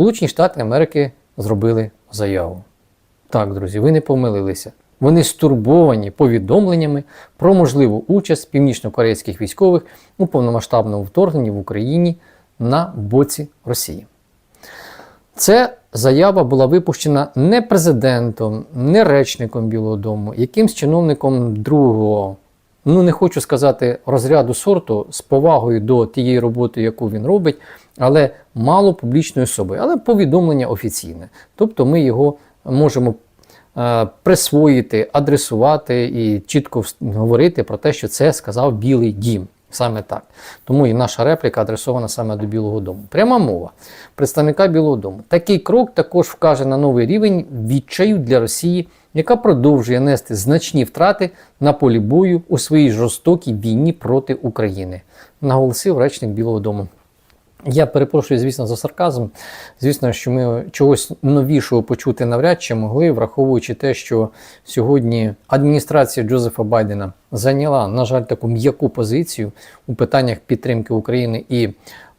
Сполучені Штати Америки зробили заяву. Так, друзі, ви не помилилися. Вони стурбовані повідомленнями про можливу участь північно-корейських військових у повномасштабному вторгненні в Україні на боці Росії. Ця заява була випущена не президентом, не речником Білого Дому, якимсь чиновником другого, ну не хочу сказати розряду сорту з повагою до тієї роботи, яку він робить, але мало публічною особою, але повідомлення офіційне. Тобто ми його можемо е, присвоїти, адресувати і чітко говорити про те, що це сказав Білий Дім. Саме так. Тому і наша репліка адресована саме до Білого Дому. Пряма мова представника Білого Дому. Такий крок також вкаже на новий рівень відчаю для Росії, яка продовжує нести значні втрати на полі бою у своїй жорстокій війні проти України, наголосив речник Білого Дому. Я перепрошую, звісно, за сарказм. Звісно, що ми чогось новішого почути навряд чи могли, враховуючи те, що сьогодні адміністрація Джозефа Байдена зайняла, на жаль, таку м'яку позицію у питаннях підтримки України і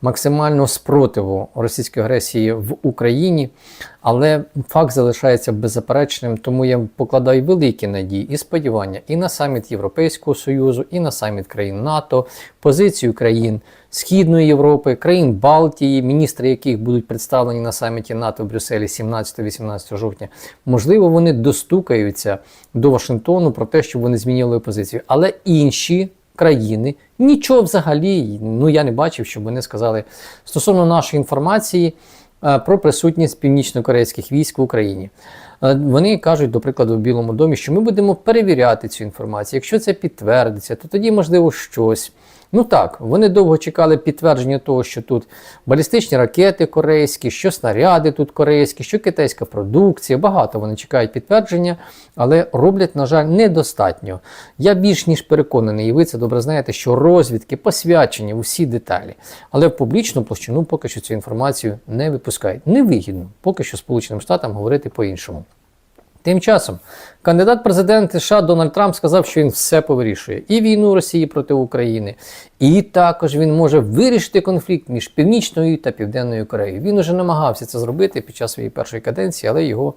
максимального спротиву російської агресії в Україні, але факт залишається беззаперечним, тому я покладаю великі надії і сподівання і на саміт Європейського Союзу, і на саміт країн НАТО, позицію країн Східної Європи, країн Балтії, міністри яких будуть представлені на саміті НАТО в Брюсселі 17-18 жовтня. Можливо, вони достукаються до Вашингтону про те, щоб вони змінили позицію. Але інші країни нічого взагалі, ну я не бачив, щоб вони сказали стосовно нашої інформації е, про присутність північно-корейських військ в Україні. Е, Вони кажуть, до прикладу, в Білому домі, що ми будемо перевіряти цю інформацію. Якщо це підтвердиться, то тоді можливо щось. Ну так, вони довго чекали підтвердження того, що тут балістичні ракети корейські, що снаряди тут корейські, що китайська продукція. Багато вони чекають підтвердження, але роблять, на жаль, недостатньо. Я більш ніж переконаний, і ви це добре знаєте, що розвідки посвячені усі деталі, але в публічну площину поки що цю інформацію не випускають. Невигідно поки що Сполученим Штатам говорити по-іншому. Тим часом кандидат в президенти США Дональд Трамп сказав, що він все повирішує і війну Росії проти України, і також він може вирішити конфлікт між Північною та Південною Кореєю. Він уже намагався це зробити під час своєї першої каденції, але його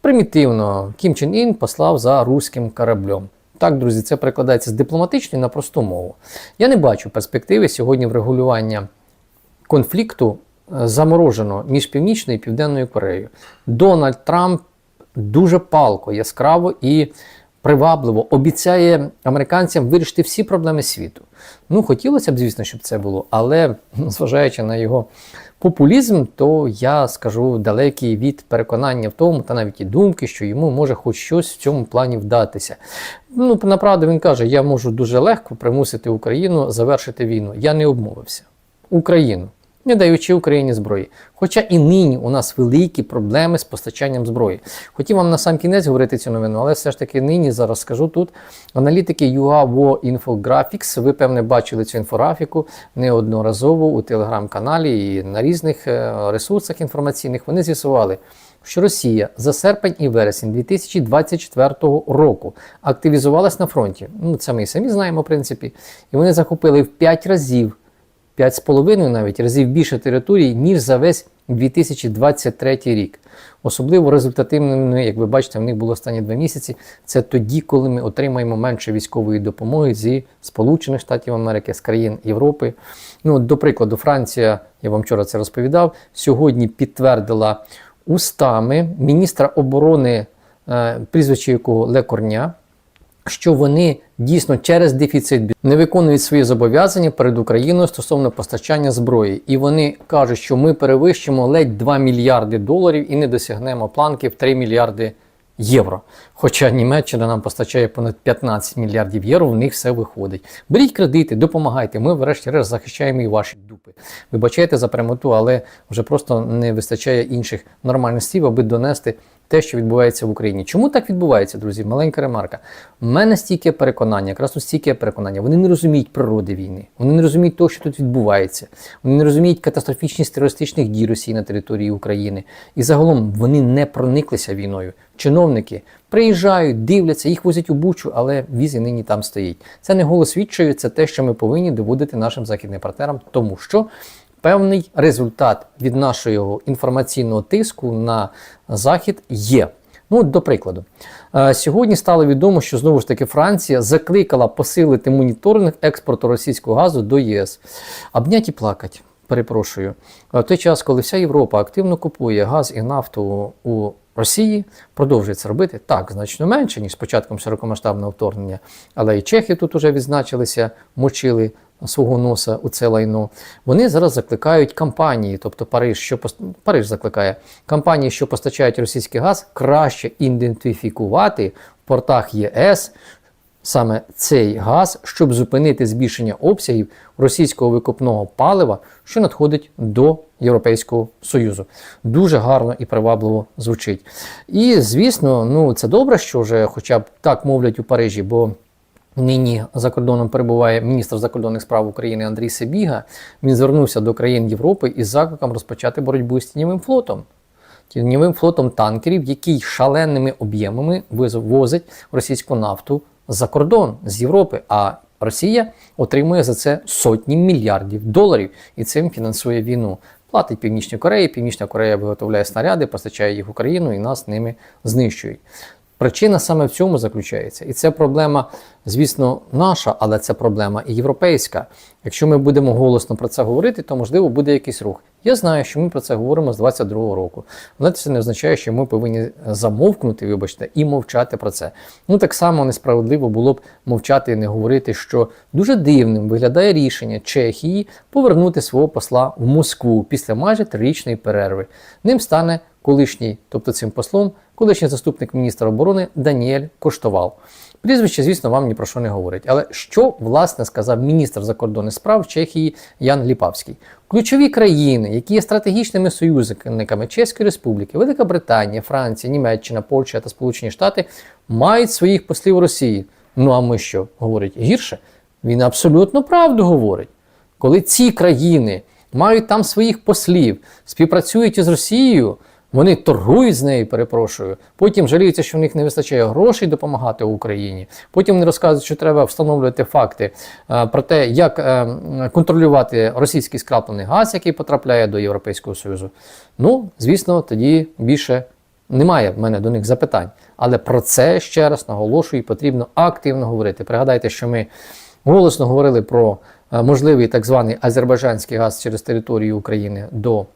примітивно Кім Чен Ін послав за руським кораблем. Так, друзі, це перекладається з дипломатичної на просту мову. Я не бачу перспективи сьогодні врегулювання конфлікту е, заморожено між Північною і Південною Кореєю. Дональд Трамп дуже палко, яскраво і привабливо обіцяє американцям вирішити всі проблеми світу. Ну, хотілося б, звісно, щоб це було, але ну, зважаючи на його популізм, то я скажу далекий від переконання в тому, та навіть і думки, що йому може хоч щось в цьому плані вдатися. Ну, направду він каже: я можу дуже легко примусити Україну завершити війну. Я не обмовився. Україну не даючи Україні зброї. Хоча і нині у нас великі проблеми з постачанням зброї. Хотів вам на сам кінець говорити цю новину, але все ж таки нині зараз скажу тут. Аналітики UA War Infographics, ви певне бачили цю інфографіку неодноразово у телеграм-каналі і на різних е, ресурсах інформаційних. Вони з'ясували. Що Росія за серпень і вересень 2024 року активізувалась на фронті. Ну, це ми і самі знаємо, в принципі. І вони захопили в 5 разів 5,5 навіть разів більше територій, ніж за весь 2023 рік. Особливо результативними, як ви бачите, в них було останні два місяці. Це тоді, коли ми отримаємо менше військової допомоги зі Сполучених Штатів Америки, з країн Європи. Ну, до прикладу, Франція, я вам вчора це розповідав, сьогодні підтвердила устами міністра оборони, е, прізвище якого Лекорня, що вони дійсно через дефіцит не виконують свої зобов'язання перед Україною стосовно постачання зброї. І вони кажуть, що ми перевищимо ледь 2 мільярди доларів і не досягнемо планки в 3 мільярди євро. Хоча Німеччина нам постачає понад 15 мільярдів євро, в них все виходить. Беріть кредити, допомагайте. Ми, врешті-решт, захищаємо і ваші дупи. Вибачайте за прямоту, але вже просто не вистачає інших нормальних слів, аби донести те, що відбувається в Україні. Чому так відбувається, друзі? Маленька ремарка. У мене стільки переконання, якраз стільки переконання. Вони не розуміють природи війни, вони не розуміють того, що тут відбувається. Вони не розуміють катастрофічність терористичних дій Росії на території України. І загалом вони не прониклися війною. Чиновники приїжджають, дивляться, їх возять у бучу, але візи нині там стоїть. Це не голос відчаю, це те, що ми повинні доводити нашим західним партнерам, тому що певний результат від нашого інформаційного тиску на Захід є. Ну, до прикладу, Е, сьогодні стало відомо, що знову ж таки Франція закликала посилити моніторинг експорту російського газу до ЄС. Обнять і плакать. Перепрошую, Е, в той час, коли вся Європа активно купує газ і нафту у Росії, продовжує це робити так значно менше, ніж з початком широкомасштабного вторгнення. Але і чехи тут уже відзначилися, мочили свого носа у це лайно. Вони зараз закликають компанії, тобто Париж, що Париж закликає компанії, що постачають російський газ, краще ідентифікувати в портах ЄС саме цей газ, щоб зупинити збільшення обсягів російського викопного палива, що надходить до Європейського Союзу. Дуже гарно і привабливо звучить. І звісно, ну це добре, що вже хоча б так мовлять у Парижі, бо Нині за кордоном перебуває міністр закордонних справ України Андрій Себіга. Він звернувся до країн Європи із закликом розпочати боротьбу з тіньовим флотом. Тіньовим флотом танкерів, який шаленими об'ємами виз- возить російську нафту за кордон з Європи. А Росія отримує за це сотні мільярдів доларів і цим фінансує війну. Платить Північній Кореї. Північна Корея виготовляє снаряди, постачає їх в Україну і нас ними знищують. Причина саме в цьому заключається. І це проблема, звісно, наша, але це проблема і європейська. Якщо ми будемо голосно про це говорити, то можливо буде якийсь рух. Я знаю, що ми про це говоримо з 22-го року. Але це не означає, що ми повинні замовкнути, вибачте, і мовчати про це. Ну так само несправедливо було б мовчати і не говорити, що дуже дивним виглядає рішення Чехії повернути свого посла в Москву після майже трирічної перерви. Ним стане колишній, тобто цим послом, колишній заступник міністра оборони Даніель Коштовал. Прізвище, звісно, вам ні про що не говорить. Але що власне сказав міністр закордонних справ Чехії Ян Ліпавський? Ключові країни, які є стратегічними союзниками Чеської Республіки, Велика Британія, Франція, Німеччина, Польща та Сполучені Штати, мають своїх послів у Росії. Ну а ми що говорить гірше? Він абсолютно правду говорить. Коли ці країни мають там своїх послів, співпрацюють із Росією, вони торгують з нею, перепрошую. Потім жаліються, що в них не вистачає грошей допомагати Україні. Потім вони розказують, що треба встановлювати факти е, про те, як е, контролювати російський скраплений газ, який потрапляє до Європейського Союзу. Ну, звісно, тоді більше немає в мене до них запитань. Але про це ще раз наголошую, потрібно активно говорити. Пригадайте, що ми голосно говорили про е, можливий так званий азербайджанський газ через територію України до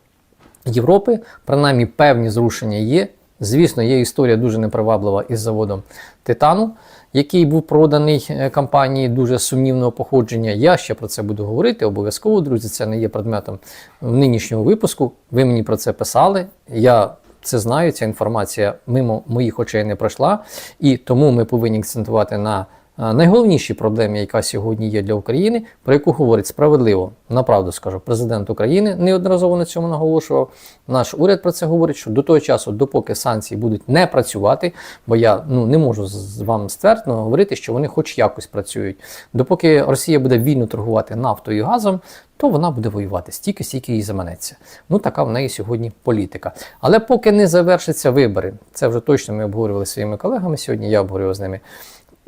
Європи. Принаймні певні зрушення є. Звісно, є історія дуже неприваблива із заводом Титану, який був проданий е, компанії дуже сумнівного походження. Я ще про це буду говорити обов'язково, друзі. Це не є предметом нинішнього випуску. Ви мені про це писали. Я це знаю, ця інформація мимо моїх очей не пройшла, і тому ми повинні акцентувати на а, найголовнішій проблемі, яка сьогодні є для України, про яку говорить справедливо, направду скажу, президент України неодноразово на цьому наголошував. Наш уряд про це говорить, що до того часу, допоки санкції будуть не працювати, бо я ну не можу з вам ствердно говорити, що вони хоч якось працюють. Допоки Росія буде вільно торгувати нафтою і газом, то вона буде воювати стільки, стільки їй заманеться. Ну така в неї сьогодні політика. Але поки не завершаться вибори, це вже точно ми обговорювали своїми колегами сьогодні. Я обговорював з ними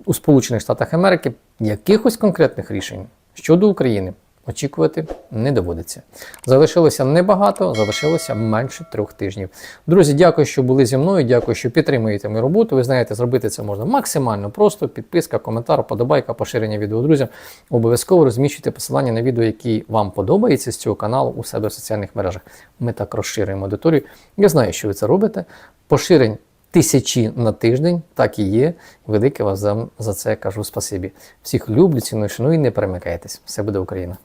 у Сполучених Штатах Америки якихось конкретних рішень щодо України очікувати не доводиться. Залишилося небагато, залишилося менше трьох тижнів. Друзі, дякую, що були зі мною. Дякую, що підтримуєте мою роботу. Ви знаєте, зробити це можна максимально просто. Підписка, коментар, подобайка, поширення відео друзям. Обов'язково розміщуйте посилання на відео, які вам подобаються з цього каналу у себе в соціальних мережах. Ми так розширюємо аудиторію. Я знаю, що ви це робите. Поширень тисячі на тиждень, так і є. Велике вас за, за це кажу спасибі. Всіх люблю, ціную, шаную і не перемикайтесь. Все буде Україна.